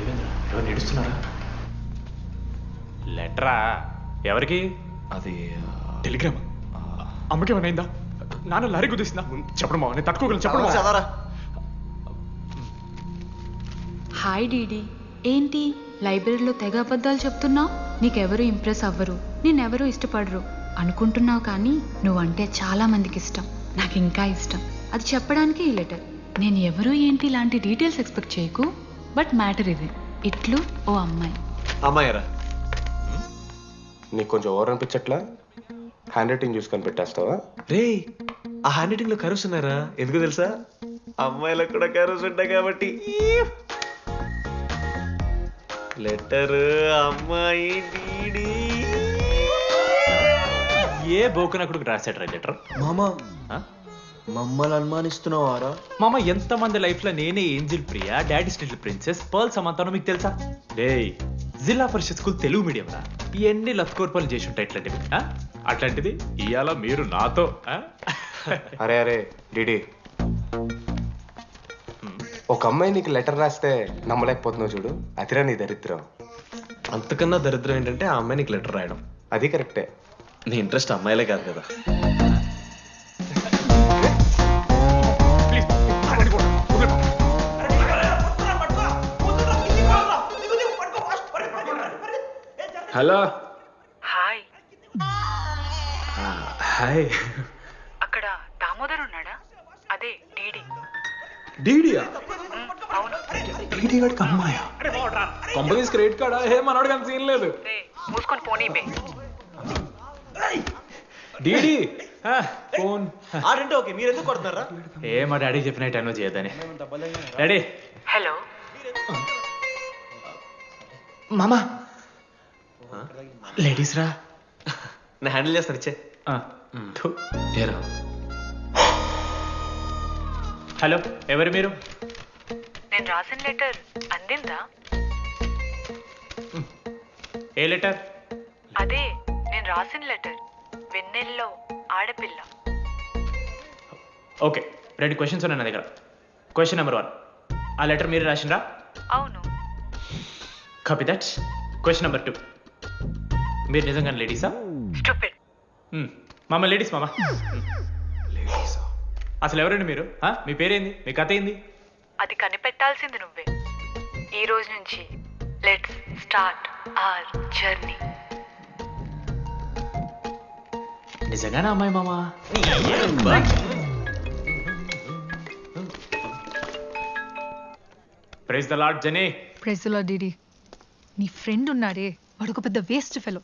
ఎవరు నడుస్తున్నారా? లెటరా? ఎవరికి? అది టెలిగ్రామ్. అమ్మకి ఏమైనా నాన్న లారీ కుదిసిందా? చెప్పడం నేను తట్టుకోగలను చెప్పడం. చదవరా. Hi DD. ఏంటి? లైబ్రరీలో తెగ అబద్ధాలు చెప్తున్నావు? నీకెవరు ఇంప్రెస్ అవ్వరు. నేనెవరూ ఇష్టపడరు. అనుకుంటున్నావు కానీ నువ్వంటే చాలా మందికి ఇష్టం. నాకు ఇంకా ఇష్టం. అది చెప్పడానికి ఈ లెటర్. నేను ఎవరు ఏంటి ఇలాంటి డీటెయిల్స్ ఎక్స్పెక్ట్ చేయకు? బట్ మ్యాటర్ ఇది. ఇట్లు ఓ అమ్మాయి. అమ్మాయరా? నీకు కొంచెం ఓవర్ అనిపించట్లా? హ్యాండ్ రైటింగ్ చూసి కనిపెట్టేస్తావా? రే ఆ హ్యాండ్ రైటింగ్లో కరోస్ ఉన్నారా? ఎందుకు తెలుసా? అమ్మాయిలకు కూడా కరోస్ ఉంటాయి కాబట్టి. లెటర్ అమ్మాయి డీడీ. ఏ బోకనకుడికి రాశాడు లెటర్? మామ మమ్మల్ని అనుమానిస్తున్నావారా? మామ ఎంతమంది లైఫ్లో నేనే angel Priya daddy still princess pearl సమంతానో మీకు తెలుసా? డే జిల్లా పరిషత్ స్కూల్ తెలుగు మీడియం రా. ఎన్ని లత్కోర్పాలు చేసి ఉంటాయి ఇట్లాంటివి ఆ? అట్లాంటిది? ఇవాళ మీరు నాతో ఆ? అరే అరే డిడి. ఒక అమ్మాయి నీకు లెటర్ రాస్తే నమ్మలేకపోతున్నావు చూడు. అతిరా నీ దరిద్రం. అంతకన్నా దరిద్రం ఏంటంటే ఆ అమ్మాయి నీకు లెటర్ రాయడం. అది కరెక్టే. నీ ఇంట్రెస్ట్ అమ్మాయిలే కాదు కదా. హలో. హాయ్. హాయ్. అక్కడ దామోదర్ ఉన్నాడా? అదే డీడీ. డీడియా? అవును. డీడీ గడికి అమ్మాయా కంపెనీస్ క్రెడిట్ కార్డా? ఏ మనోడు కానీ సీన్ లేదు. మూసుకొని పోనీ బే డీడీ. ఫోన్. ఆడంటే ఓకే మీరు ఎందుకు కొడుతున్నారా? ఏ మా డాడీ చెప్పిన టైంలో చేయొద్దని. డాడీ. హలో. మామా. లేడీస్ రా. నేను హ్యాండిల్ చేస్తాను ఇచ్చే. ఏరా? హలో ఎవరు మీరు? నేను రాసిన లెటర్ అందిందా? ఏ లెటర్? అదే నేను రాసిన లెటర్. వెన్నెల్లో ఆడపిల్ల. ఓకే రెండు క్వశ్చన్స్ ఉన్నాయి నా దగ్గర. క్వశ్చన్ నెంబర్ వన్ ఆ లెటర్ మీరు రాసిండ్రా? అవును. Copy that question number two మీరు నిజంగా లేడీసా? స్టూపిడ్ మామ. లేడీస్ మామ. అసలు ఎవరండి మీరు? ఆ? మీ పేరేంది? మీ కథ ఏంది? అది కనిపెట్టాల్సింది నువ్వే. ఈ రోజు నుంచి లెట్స్ స్టార్ట్ ఆర్ జర్నీ నిజంగానే అమ్మాయి మామ? Praise the Lord Jenny. ప్రెజలో DD. నీ ఫ్రెండ్ ఉన్నాడే. వాడు ఒక పెద్ద వేస్ట్ ఫెలో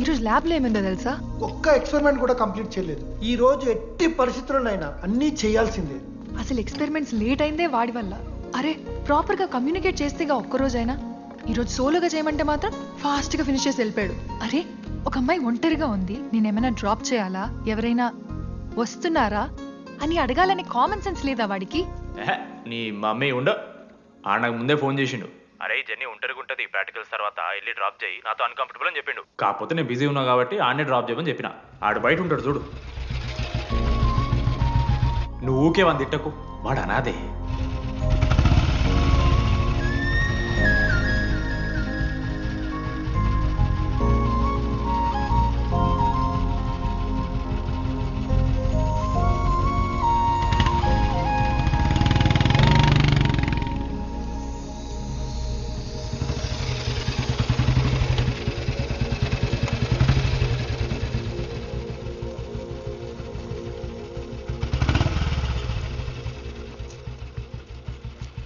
ఈరోజు ల్యాబ్లో ఏమైందో తెలుసా? ఒక్క ఎక్స్పెరిమెంట్ కూడా కంప్లీట్ చేయలేదు. ఈ రోజు ఎట్టి పరిస్థితుల్లోనైనా అన్నీ చేయాల్సిందే. అసలు ఎక్స్పెరిమెంట్స్ లేట్ అయిందే వాడి వల్ల. అరే ప్రాపర్గా కమ్యూనికేట్ చేస్తేగా ఒక్కరోజైనా? ఈరోజు సోలోగా చేయమంటే మాత్రం ఫాస్ట్గా ఫినిష్ చేసి వెళ్ళిపోయాడు. అరే ఒక అమ్మాయి ఒంటరిగా ఉంది. నేనేమైనా డ్రాప్ చేయాలా? ఎవరైనా వస్తున్నారా? అని అడగాలని కామన్ సెన్స్ లేదా వాడికి? నీ మమ్మీ ఉండు. ఆ నాకు ముందే ఫోన్ చేసిండు. అరే జర్నీ ఒంటరిగా ఉంటుంది. ప్రాక్టికల్స్ తర్వాత వెళ్ళి డ్రాప్ చేయి. నాతో అన్కంఫర్టబుల్ అని చెప్పిండు. కాకపోతే నేను బిజీ ఉన్నా కాబట్టి ఆడనే డ్రాప్ చేయమని చెప్పిన. ఆడు బయట ఉంటాడు చూడు. నువ్వు ఊకే వంది తిట్టకు. వాడు అనాదే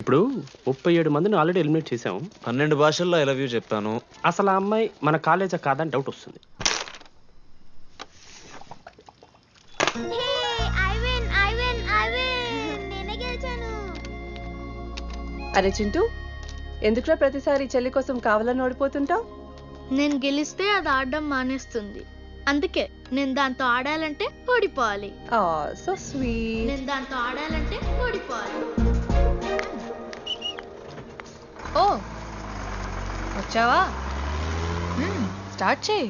ఇప్పుడు ముప్పై ఏడు మందిని ఆల్రెడీ ఎలిమినేట్ చేసాం పన్నెండు భాషల్లో ఐ లవ్ యూ చెప్పాను. అసలు ఆ అమ్మాయి మన కాలేజా కాదని డౌట్ వస్తుంది. అరే చింటూ ఎందుకురా ప్రతిసారి చెల్లి కోసం కావాలని ఓడిపోతుంటావు? నేను గెలిస్తే అది ఆడడం మానేస్తుంది. అందుకే నేను దాంతో ఆడాలంటే ఓడిపోవాలి. సో స్వీట్ నేను దాంతో ఆడాలంటే ఓడిపోవాలి. ఓ వచ్చావా? స్టార్ట్ చేయి.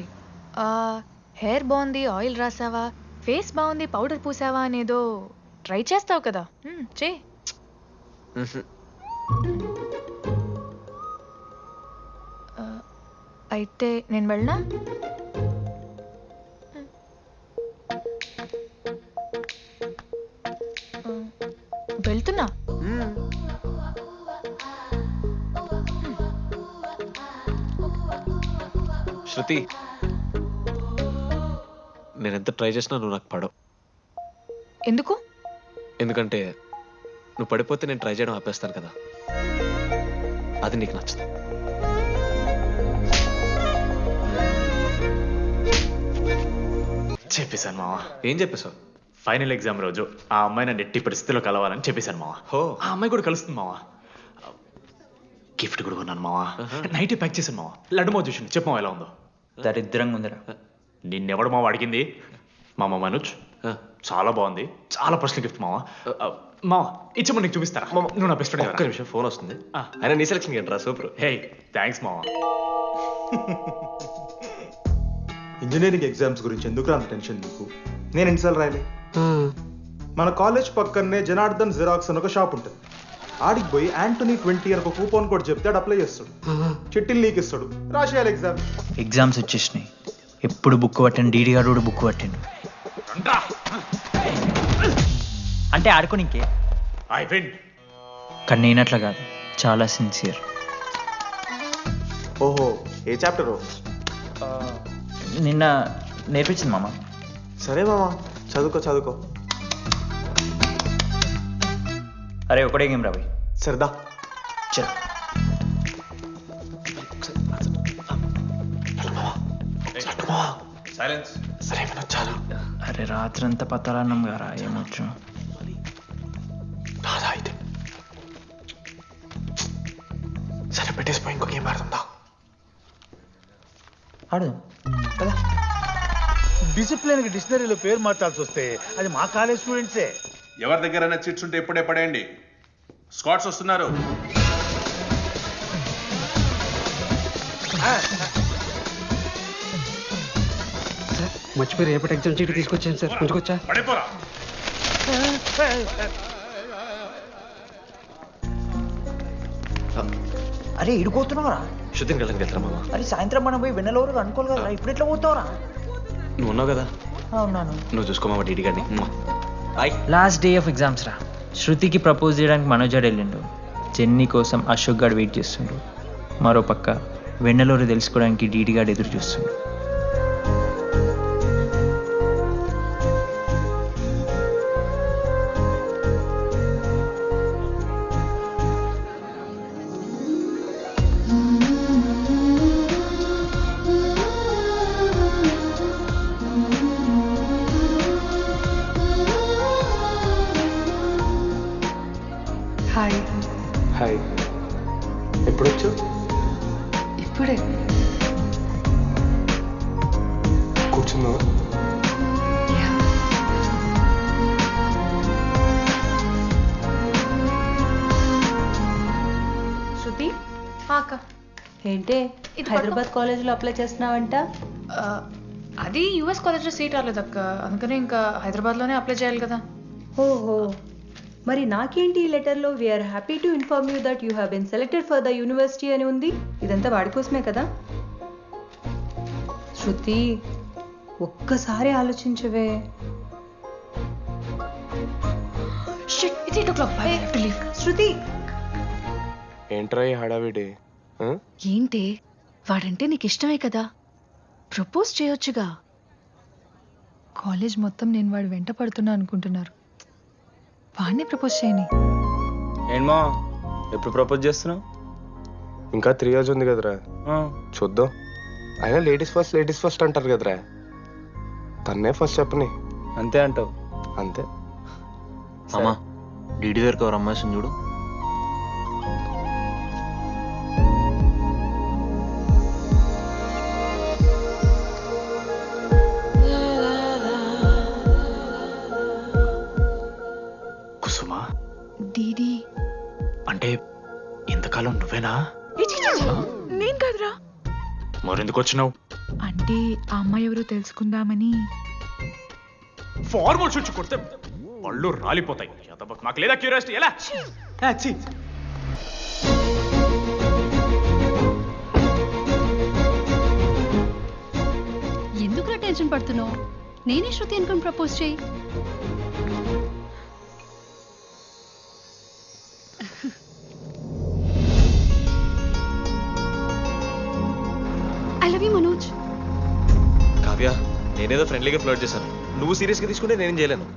హెయిర్ బాగుంది ఆయిల్ రాసావా? ఫేస్ బాగుంది పౌడర్ పూసావా అనేదో ట్రై చేస్తావు కదా. చేయి. ఆ, అయితే నేను వెళ్ళనా? శృతి నేను ఎంత ట్రై చేసినా నువ్వు నాకు పడవు. ఎందుకు? ఎందుకంటే నువ్వు పడిపోతే నేను ట్రై చేయడం ఆపేస్తాను కదా. అది నీకు నచ్చదు. చెప్పేశాను మావా. ఏం చెప్పేశావు? ఫైనల్ ఎగ్జామ్ రోజు ఆ అమ్మాయి నన్ను ఎట్టి పరిస్థితిలో కలవాలని చెప్పేశాను మావా. హో. ఆ అమ్మాయి కూడా కలుస్తుంది మావా. గిఫ్ట్ కూడా కొన్నాను మావా. నైట్ ప్యాక్ చేశాను మావా. లడ్డు మావ చూసిండు చెప్పు ఎలా ఉందో. దరిద్రంగా ఉందిరా. నిన్నెవడు మావ అడిగింది? మామ మనోజ్. చాలా బాగుంది. చాలా పర్సనల్ గిఫ్ట్ మావా. మావా ఇచ్చమని నీకు చూపిస్తారా? నువ్వు నా బెస్ట్ ఒక్క ఫ్రెండ్ నిమిషం ఫోన్ వస్తుంది. అయినా నీ సెలక్షన్ ఏంట్రా? సూపర్. హే థ్యాంక్స్ మావా. ఇంజనీరింగ్ ఎగ్జామ్స్ గురించి ఎందుకు అంత టెన్షన్ నీకు? నేను ఎన్నిసార్లు రాయలే? మన కాలేజ్ పక్కనే జనార్దన్ జిరాక్స్ అని ఒక షాప్ ఉంటుంది. ఆడికి పోయి యాంటనీ ట్వంటీ అని ఒక కూపన్ కోడ్ చెప్తే అప్లై చేస్తాడు. చిట్టిల్ నీకు ఇస్తాడు. రాసేయాలి ఎగ్జామ్ ఎగ్జామ్స్ వచ్చేసినాయి. ఎప్పుడు బుక్ పట్టాను డీడీ గారు కూడా బుక్ పట్టిండు. అంటే ఆడుకోనికే ఐ విన్. కానీ నేనట్లా కాదు. చాలా సిన్సియర్ ఓహో ఏ చాప్టర్ నిన్న నేర్పించింది మామ. సరే మామా చదువుకో చదువుకో. అరే ఒకటే గేమ్ రావి సరదా చల్ సైలెన్స్ సరే చాలు అరే రాత్రంతా పతరాన్నం గారా ఏమొచ్చు నాదా అయితే సరే పెట్టేసిపోయి ఇంకో గేమ్ ఆడుతుందా ఆడు డిసిప్లిన్ డిక్షనరీలో పేరు మార్చాల్సి వస్తే అది మా కాలేజ్ స్టూడెంట్సే ఎవరి దగ్గర చిట్స్ ఉంటే ఎప్పుడే పడేయండి. స్కాట్స్ వస్తున్నారు. మర్చిపోయి రేపటి ఎగ్జామ్ చీటి తీసుకొచ్చాను సార్. కొంచెం పడిపోరా. అరే ఇడిపోతున్నావురా శృతిని వెళ్ళకి వెళ్తారా మామ? అరే సాయంత్రం మనం పోయి వెన్నెలవరు అనుకోవాలి కదా. ఇప్పుడు ఎట్లా పోతావురా? నువ్వు ఉన్నావు కదా? అవునాను నువ్వు చూసుకోమా డీడీ గారిని. Boy last day of exams రా. శృతికి ప్రపోజ్ చేయడానికి మనోజాడు వెళ్ళిండు. జెన్నీ కోసం అశోక్ గారు వెయిట్ చేస్తుండు. మరో పక్క వెన్నెలూరు తెలుసుకోవడానికి డీడీ గారు ఎదురు చూస్తుండు. హాయ్ హాయ్ ఎప్పుడు వచ్చు ఇప్పుడే. కూర్చున్నావా? శృతి? అక్క. ఏంటే? ఇది హైదరాబాద్ కాలేజ్లో అప్లై చేస్తున్నావంట? అది యుఎస్ కాలేజ్లో సీట్ రాలేదు అక్క అందుకనే ఇంకా హైదరాబాద్లోనే అప్లై చేయాలి కదా. ఓహో. మరి నాకేంటి ఈ లెటర్లో? We are happy to inform you that you have been selected for the university అని ఉంది. ఇదంతా వాడి కోసమే కదా? శృతి ఒక్కసారి ఆలోచించవే. శృతి! ఏంట్రా ఈ హడావిడి? ఏంటి? వాడంటే నీకు ఇష్టమే కదా? ప్రపోజ్ చేయొచ్చుగా. కాలేజ్ మొత్తం నేను వాడు వెంట పడుతున్నా అనుకుంటున్నారు. వాడిని ప్రపోజ్ చేయని. ఏంటమ్మా ఎప్పుడు ప్రపోజ్ చేస్తున్నావు? ఇంకా త్రీ ఇయర్స్ ఉంది కదరా. చూద్దాం. అయినా లేడీస్ ఫస్ట్ లేడీస్ ఫస్ట్ అంటారు కదరా. తన్నే ఫస్ట్ చెప్పని. అంతే అంటావు. అంతే. అమ్మా డీడీ దగ్గరికి ఎవరు చూడు. నువ్వేనా? నేను కాదురా. మరెందుకు వచ్చినావు? అంటే ఆ అమ్మాయి ఎవరో తెలుసుకుందామని. ఫార్మల్ చుచ్చు కొడితే పళ్ళు రాలిపోతాయి. మాకు లేదా క్యూరియాసిటీ? ఎలా? ఛీ. ఎందుకు టెన్షన్ పడుతున్నావు? నేనే శృతి అనుకుని ప్రపోజ్ చేయి. నేనేదో ఫ్రెండ్లీగా ఫ్లోట్ చేశాను. నువ్వు సీరియస్గా తీసుకుంటే నేనేం చేయలేను.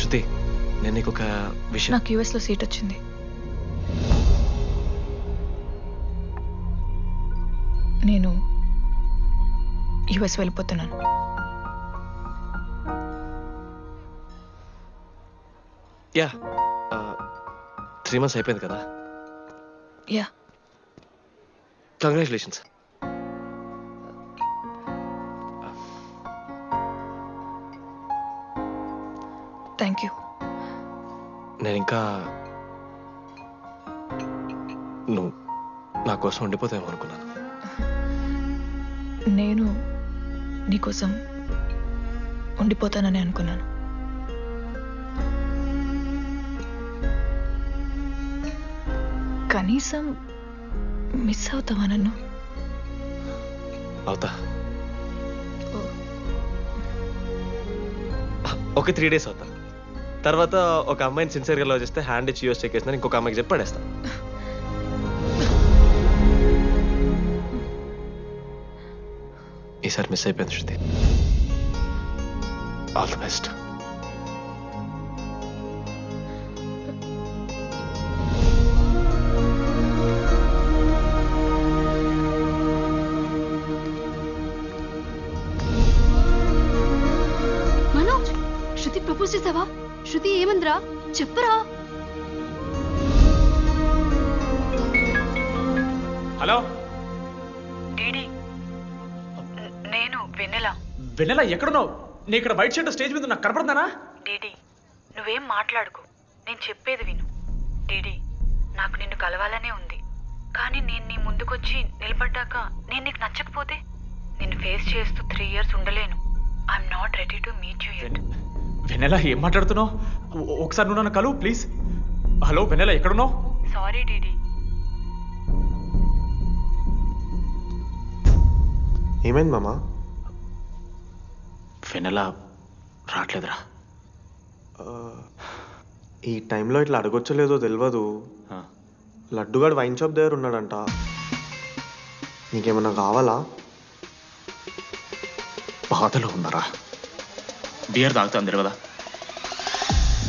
శృతి నేను నీకు ఒక విషయం నాకు యుఎస్లో సీట్ వచ్చింది. యుఎస్ వెళ్ళిపోతున్నాను. యా త్రీ మంత్స్ అయిపోయింది కదా? యా. కంగ్రాచులేషన్స్ థ్యాంక్ యూ నేను ఇంకా నువ్వు నా కోసం ఉండిపోతావేమో అనుకున్నాను. నీకోసం ఉండిపోతానని అనుకున్నాను. కనీసం మిస్ అవుతావా నన్ను? అవుతా. ఓకే త్రీ డేస్ అవుతా. తర్వాత ఒక అమ్మాయిని సిన్సియర్గా లవ్ చేస్తే హ్యాండ్ ఇచ్చి యూస్ చెక్ చేసిన ఇంకొక అమ్మాయికి చెప్పి ఈసారి మిస్ అయిపోయింది Shruti all the best Manoj Shruti propose చేసావా శృతి ఏమందిరా చెప్పరా హలో డీడీ నేను వెన్నెల ఎక్కడున్నావు? నీ ఇక్కడ వైట్ షర్ట్ స్టేజ్ మీద నాకు కనపడుతున్నానా డీడీ నువ్వేం మాట్లాడుకో. నేను చెప్పేది విను. డీడీ నాకు నిన్ను కలవాలనే ఉంది. కానీ నేను నీ ముందుకొచ్చి నిలబడ్డాక నేను నీకు నచ్చకపోతే? నిన్ను ఫేస్ చేస్తూ త్రీ ఇయర్స్ ఉండలేను. I'm not ready to meet you at Vennela ఏం మాట్లాడుతున్నావు? ఒకసారి నువ్వు నన్ను కలువు ప్లీజ్ హలో వెన్నెల ఎక్కడున్నావు? Sorry DD. ఏమైంది మామా? వెన్నెల రావట్లేదురా. ఈ టైంలో ఇట్లా అడగొచ్చలేదో తెలియదు లడ్డుగాడు వైన్ షాప్ దగ్గర ఉన్నాడంట. నీకేమన్నా కావాలా? బాధలో ఉన్నారా? బియర్ తాగుతాను కదా.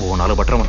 ఓ నాలుగు బట్టరం